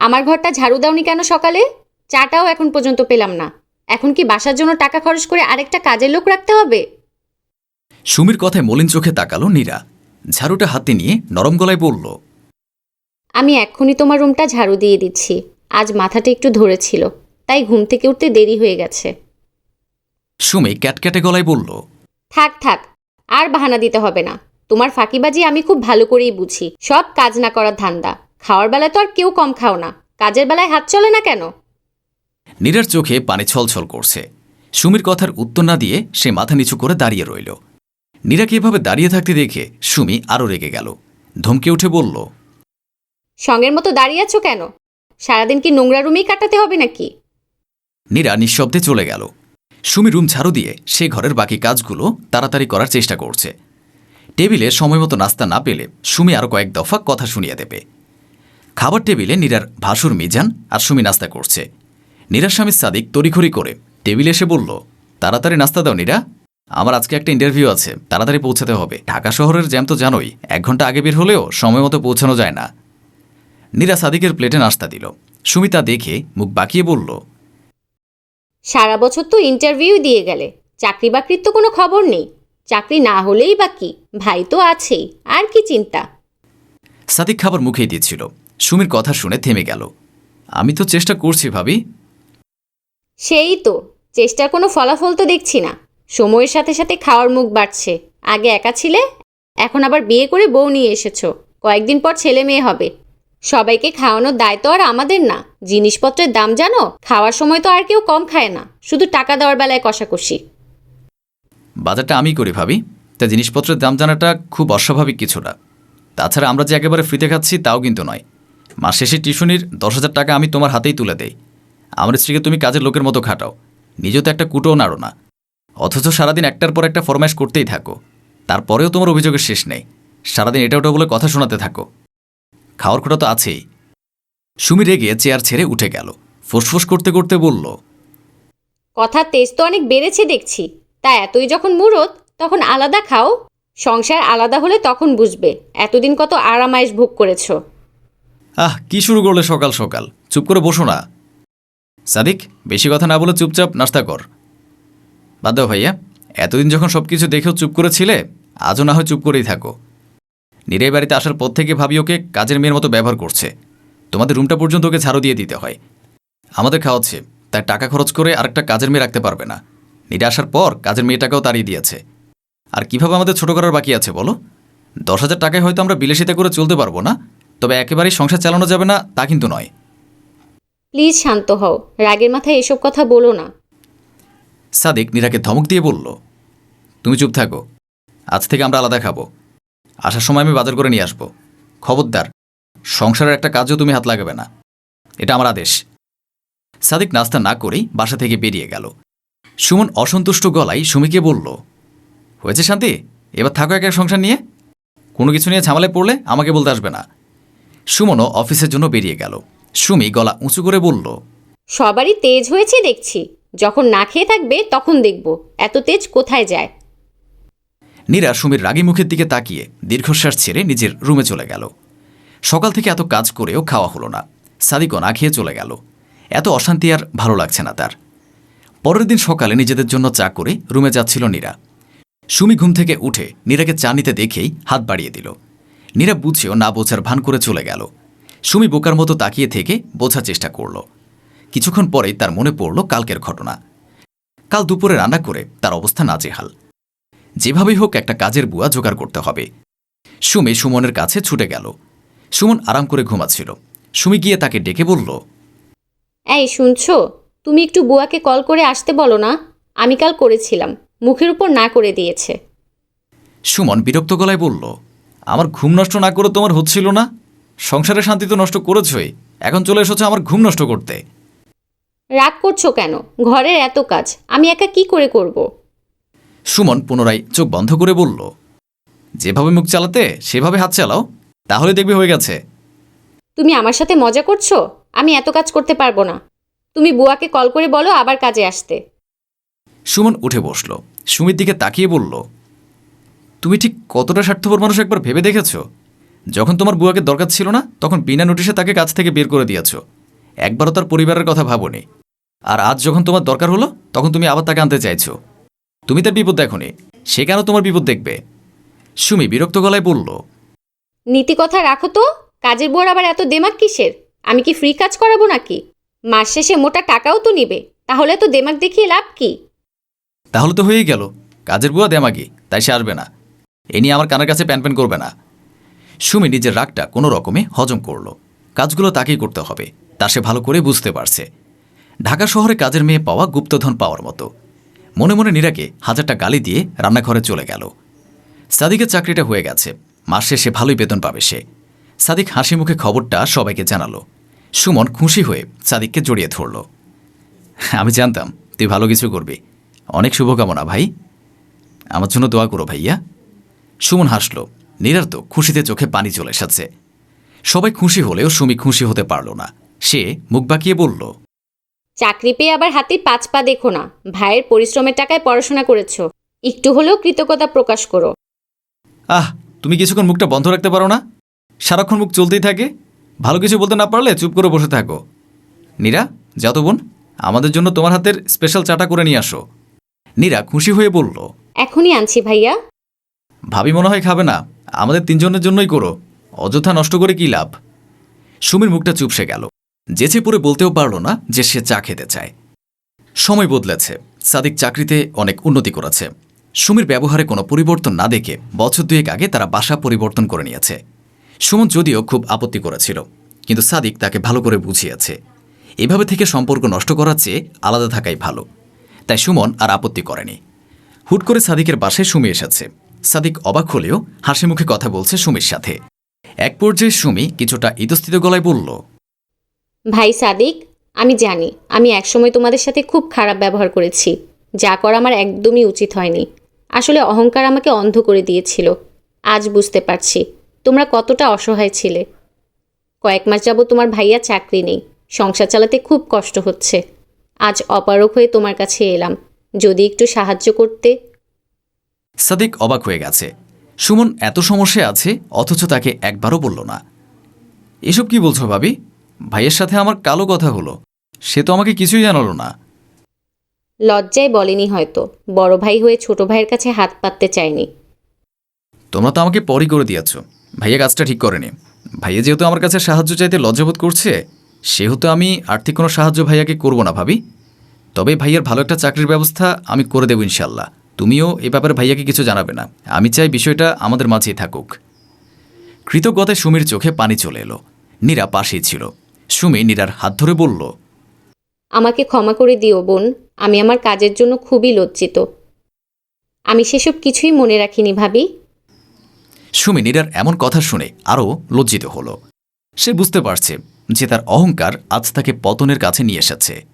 আমার ঘরটা ঝাড়ু দাওনি কেন সকালে? চাটাও এখন পর্যন্ত পেলাম না। এখন কি বাসার জন্য টাকা খরচ করে আরেকটা কাজের লোক রাখতে হবে? সুমির কথায় মলিন চোখে তাকালো নীরা। ঝাড়ুটা হাতে নিয়ে নরম গলায় বলল আমি এক্ষুনি তোমার রুমটা ঝাড়ু দিয়ে দিচ্ছি। আজ মাথাটা একটু ধরেছিল তাই ঘুম থেকে উঠতে দেরি হয়ে গেছে। সুমি ক্যাটক্যাটে গলায় বলল থাক থাক আর বাহানা দিতে হবে না। তোমার ফাঁকিবাজি আমি খুব ভালো করেই বুঝি। সব কাজ না করার ধান্দা। খাওয়ার বেলায় তো আর কেউ কম খাও না। কাজের বেলায় হাত চলে না কেন? নীরার চোখে পানি ছলছল করছে। সুমির কথার উত্তর না দিয়ে সে মাথা নিচু করে দাঁড়িয়ে রইল। নীরাকে এভাবে দাঁড়িয়ে থাকতে দেখে সুমি আরও রেগে গেল। ধমকে উঠে বলল সঙ্গের মতো দাঁড়িয়ে আছো কেন? সারাদিন কি নোংরা রুমেই কাটাতে হবে নাকি? নীরা নিঃশব্দে চলে গেল। সুমি রুম ঝাড়ু দিয়ে সে ঘরের বাকি কাজগুলো তাড়াতাড়ি করার চেষ্টা করছে। টেবিলে সময়মতো নাস্তা না পেলে সুমি আরও কয়েক দফা কথা শুনিয়ে দেবে। খাবার টেবিলে নীরার ভাসুর মিজান আর সুমি নাস্তা করছে। নীরার স্বামী সাদিক তড়িঘড়ি করে টেবিলে এসে বলল তাড়াতাড়ি নাস্তা দাও নীরা। আমার আজকে একটা ইন্টারভিউ আছে তাড়াতাড়ি পৌঁছাতে হবে। ঢাকা শহরের জ্যাম তো জানোই এক ঘণ্টা আগে বের হলেও সময় মতো পৌঁছানো যায় না। নীরা সাদিকের প্লেটে নাস্তা দিল। সুমি তা দেখে মুখ বাঁকিয়ে বলল সারা বছর তো ইন্টারভিউ দিয়ে গেলে চাকরি বাকরির তো কোনো খবর নেই। চাকরি না হলেই বা কি? ভাই তো আছেই আর কি চিন্তা? সাদিক খাবার মুখেই দিচ্ছিল। সুমির কথা শুনে থেমে গেল। আমি তো চেষ্টা করছি ভাবি। সেই তো চেষ্টার কোনো ফলাফল তো দেখছি না। সময়ের সাথে সাথে খাওয়ার মুখ বাড়ছে। আগে একা ছিলে এখন আবার বিয়ে করে বউ নিয়ে এসেছ। কয়েকদিন পর ছেলে মেয়ে হবে। সবাইকে খাওয়ানোর দায়িত্ব আর আমাদের না। জিনিসপত্রের দাম জানো? খাওয়ার সময় তো আর কেউ কম খায় না। শুধু টাকা দেওয়ার বেলায় কষাকষি। বাজারটা আমি করি ভাবি। তা জিনিসপত্রের দাম জানাটা খুব অস্বাভাবিক কিছু না। তাছাড়া আমরা যে একেবারে ফ্রিতে খাচ্ছি তাও কিন্তু নয়। মাস শেষে টিউশনির দশ হাজার টাকা আমি তোমার হাতেই তুলে দেই। আমার স্ত্রীকে তুমি কাজের লোকের মতো খাটাও। নিজেও তো একটা কুটোও নাড়ো না। অথচ সারাদিন একটার পর একটা ফরমাইশ করতেই থাকো। তারপরেও তোমার অভিযোগের শেষ নেই। সারাদিন এটা ওটা বলে কথা শোনাতে থাকো। খাওয়ার খোটা তো আছেই। সুমি রেগে চেয়ার ছেড়ে উঠে গেল। ফুসফুস করতে করতে বলল কথার তেজ তো অনেক বেড়েছে দেখছি। তা এতই যখন মুরত তখন আলাদা খাও। সংসার আলাদা হলে তখন বুঝবে। এতদিন কত আরামায়েশ ভোগ করেছ। আহ, কি শুরু করলে সকাল সকাল? চুপ করে বসো না। সাদিক, বেশি কথা না বলে চুপচাপ নাস্তা কর। বাদ ভাইয়া, এতদিন যখন সব কিছু দেখেও চুপ করেছিলে, আজও না হয় চুপ করেই থাকো। নিরাই বাড়িতে আসার পর থেকে ভাবি ওকে কাজের মেয়ের মতো ব্যবহার করছে। তোমাদের রুমটা পর্যন্ত ওকে ঝাড়ু দিয়ে দিতে হয়। আমাদের খাওয়াচ্ছে, তাই টাকা খরচ করে আরেকটা কাজের মেয়ে রাখতে পারবে না। নিরে আসার পর কাজের মেয়েটাকেও তাড়িয়ে দিয়েছে। আর কীভাবে আমাদের ছোট করার বাকি আছে বলো? দশ হাজার টাকায় হয়তো আমরা বিলাসিতা করে চলতে পারব না? তবে একেবারেই সংসার চালানো যাবে না তা কিন্তু নয়। প্লিজ শান্ত হও রাগের মাথায় এসব কথা বলো না। সাদিক নীরাকে ধমক দিয়ে বলল তুমি চুপ থাকো আজ থেকে আমরা আলাদা খাব। আসার সময় আমি বাজার করে নিয়ে আসব। খবরদার সংসারের একটা কাজও তুমি হাত লাগাবে না। এটা আমার আদেশ। সাদিক নাস্তা না করেই বাসা থেকে বেরিয়ে গেল। সুমন অসন্তুষ্ট গলায় সুমিকে বলল হয়েছে শান্তি? এবার থাকো এক সংসার নিয়ে। কোনো কিছু নিয়ে ঝামেলায় পড়লে আমাকে বলতে আসবে না। সুমনও অফিসের জন্য বেরিয়ে গেল। সুমি গলা উঁচু করে বলল সবারই তেজ হয়েছে দেখছি। যখন না খেয়ে থাকবে তখন দেখব। এত তেজ কোথায় যায়? নীরা সুমির রাগী মুখের দিকে তাকিয়ে দীর্ঘশ্বাস ছেড়ে নিজের রুমে চলে গেল। সকাল থেকে এত কাজ করেও খাওয়া হলো না। সাদিকও না খেয়ে চলে গেল। এত অশান্তি আর ভালো লাগছে না তার। পরের দিন সকালে নিজেদের জন্য চা করে রুমে যাচ্ছিল নীরা। সুমি ঘুম থেকে উঠে নীরাকে চা নিতে দেখেই হাত বাড়িয়ে দিল। নীরা বুঝেও না বোঝার ভান করে চলে গেল। সুমি বোকার মতো তাকিয়ে থেকে বোঝার চেষ্টা করল। কিছুক্ষণ পরেই তার মনে পড়ল কালকের ঘটনা। কাল দুপুরে রান্না করে তার অবস্থা নাজেহাল। যেভাবেই হোক একটা কাজের বুয়া জোগাড় করতে হবে। সুমি সুমনের কাছে ছুটে গেল। সুমন আরাম করে ঘুমাচ্ছিল। সুমি গিয়ে তাকে ডেকে বলল এই শুনছো? তুমি একটু বুয়াকে কল করে আসতে বলো না? আমি কাল করেছিলাম। মুখের উপর না করে দিয়েছে। সুমন বিরক্ত গলায় বলল আমার ঘুম নষ্ট না করে তোমার হচ্ছিল না? সংসারের শান্তি তো নষ্ট করেছই। এখন চলে এসেছ আমার ঘুম নষ্ট করতে। রাগ করছ কেন? ঘরের এত কাজ আমি একা কি করে করব। সুমন পুনরায় চোখ বন্ধ করে বলল যেভাবে মুখ চালাতে সেভাবে হাত চালাও তাহলে দেখবে হয়ে গেছে। তুমি আমার সাথে মজা করছ? আমি এত কাজ করতে পারব না। তুমি বুয়াকে কল করে বলো আবার কাজে আসতে। সুমন উঠে বসল। সুমির দিকে তাকিয়ে বলল তুমি ঠিক কতটা স্বার্থপর মানুষ একবার ভেবে দেখেছ? যখন তোমার বুয়াকে দরকার ছিল না তখন বিনা নোটিশে তাকে কাছ থেকে বের করে দিয়েছ। একবারও তার পরিবারের কথা ভাবনি। আর আজ যখন তোমার দরকার হলো তখন তুমি আবার তাকে আনতে চাইছো। তুমি তার বিপদ দেখনি। সে কেন তোমার বিপদ দেখবে? সুমি বিরক্ত গলায় বলল নীতি কথা রাখো তো। কাজের বুয়ার আবার এত দেমাক কিসের? আমি কি ফ্রি কাজ করাবো নাকি? মাস শেষে মোটা টাকাও তো নিবে। তাহলে তো দেমাক দেখিয়ে লাভ কি? তাহলে তো হয়েই গেল। কাজের বুয়া দেমাগি তাই সে আসবে না। এ নিয়ে আমার কানের কাছে প্যান প্যান করবে না। সুমি নিজের রাগটা কোনো রকমে হজম করল। কাজগুলো তাকেই করতে হবে, তা সে ভালো করে বুঝতে পারছে। ঢাকা শহরে কাজের মেয়ে পাওয়া গুপ্তধন পাওয়ার মতো। মনে মনে নীরাকে হাজারটা গালি দিয়ে রান্নাঘরে চলে গেল। সাদিকের চাকরিটা হয়ে গেছে, মাস শেষে ভালোই বেতন পাবে সে। সাদিক হাসি মুখে খবরটা সবাইকে জানালো। সুমন খুশি হয়ে সাদিককে জড়িয়ে ধরল। আমি জানতাম, তুই ভালো কিছু করবি। অনেক শুভকামনা ভাই। আমার জন্য দোয়া করো ভাইয়া। সুমন হাসল। নীরার তো খুশিতে চোখে পানি চলে এসেছে। সবাই খুশি হলেও সুমি খুশি হতে পারল না। সে মুখ বাঁকিয়ে বলল চাকরি পেয়ে আবার হাতির পাঁচ পা দেখো না। ভাইয়ের পরিশ্রমের টাকায় পড়াশোনা করেছ। একটু হলেও কৃতজ্ঞতা প্রকাশ করো। আহ তুমি কিছুক্ষণ মুখটা বন্ধ রাখতে পারো না? সারাক্ষণ মুখ চলতেই থাকে। ভালো কিছু বলতে না পারলে চুপ করে বসে থাকো। নীরা যত বোন। আমাদের জন্য তোমার হাতের স্পেশাল চাটা করে নিয়ে আসো। নীরা খুশি হয়ে বলল এখনই আনছি ভাইয়া। ভাবি মনে হয় খাবে না। আমাদের তিনজনের জন্যই করো। অযথা নষ্ট করে কি লাভ? সুমির মুখটা চুপসে গেল। যেচে পরে বলতেও পারল না যে সে চা খেতে চায়। সময় বদলেছে। সাদিক চাকরিতে অনেক উন্নতি করেছে। সুমির ব্যবহারে কোনো পরিবর্তন না দেখে বছর দুয়েক আগে তারা বাসা পরিবর্তন করে নিয়েছে। সুমন যদিও খুব আপত্তি করেছিল, কিন্তু সাদিক তাকে ভালো করে বুঝিয়েছে। এভাবে থেকে সম্পর্ক নষ্ট করার চেয়ে আলাদা থাকাই ভালো। তাই সুমন আর আপত্তি করেনি। হুট করে সাদিকের বাসায় সুমি এসেছে। সাদিক অবাক হলেও হাসি মুখে কথা বলছে সুমির সাথে। এক পর্যায়ে সুমি কিছুটা ইতস্থিত গলায় বলল, ভাই সাদিক, আমি জানি, আমি একসময় তোমাদের সাথে খুব খারাপ ব্যবহার করেছি। যা করা আমার একদমই উচিত হয়নি। আসলে অহংকার আমাকে অন্ধ করে দিয়েছিল। আজ বুঝতে পারছি, তোমরা কতটা অসহায় ছিলে। কয়েক মাস যাবত তোমার ভাইয়া চাকরি নেই, সংসার চালাতে খুব কষ্ট হচ্ছে। আজ অপারক হয়ে তোমার কাছে এলাম। যদি একটু সাহায্য করতে সাদিক অবাক হয়ে গেছে। সুমন এত সমস্যায় আছে অথচ তাকে একবারও বলল না। এসব কি বলছো ভাবি? ভাইয়ের সাথে আমার কালো কথা হলো। সে তো আমাকে কিছুই জানালো না। লজ্জায় বলেনি হয়তো। বড় ভাই হয়ে ছোট ভাইয়ের কাছে হাত পাততে চায়নি। তোমরা তো আমাকে পরই করে দিয়েছ। ভাইয়া কাজটা ঠিক করেনি। ভাইয়া যেহেতু আমার কাছে সাহায্য চাইতে লজ্জাবোধ করছে সেহেতু আমি আর্থিক কোনো সাহায্য ভাইয়াকে করব না ভাবি। তবে ভাইয়ার ভালো একটা চাকরির ব্যবস্থা আমি করে দেব ইনশাল্লাহ। তুমিও এ ব্যাপারে ভাইয়াকে কিছু জানাবে না। আমি চাই বিষয়টা আমাদের মাঝেই থাকুক। কৃতজ্ঞতায় সুমির চোখে পানি চলে এলো। নীরা পাশেই ছিল। সুমি নীরার হাত ধরে বলল আমাকে ক্ষমা করে দিও বোন। আমি আমার কাজের জন্য খুবই লজ্জিত। আমি সেসব কিছুই মনে রাখিনি ভাবি। সুমি নীরার এমন কথা শুনে আরও লজ্জিত হলো। সে বুঝতে পারছে যে তার অহংকার আজ তাকে পতনের কাছে নিয়ে এসেছে।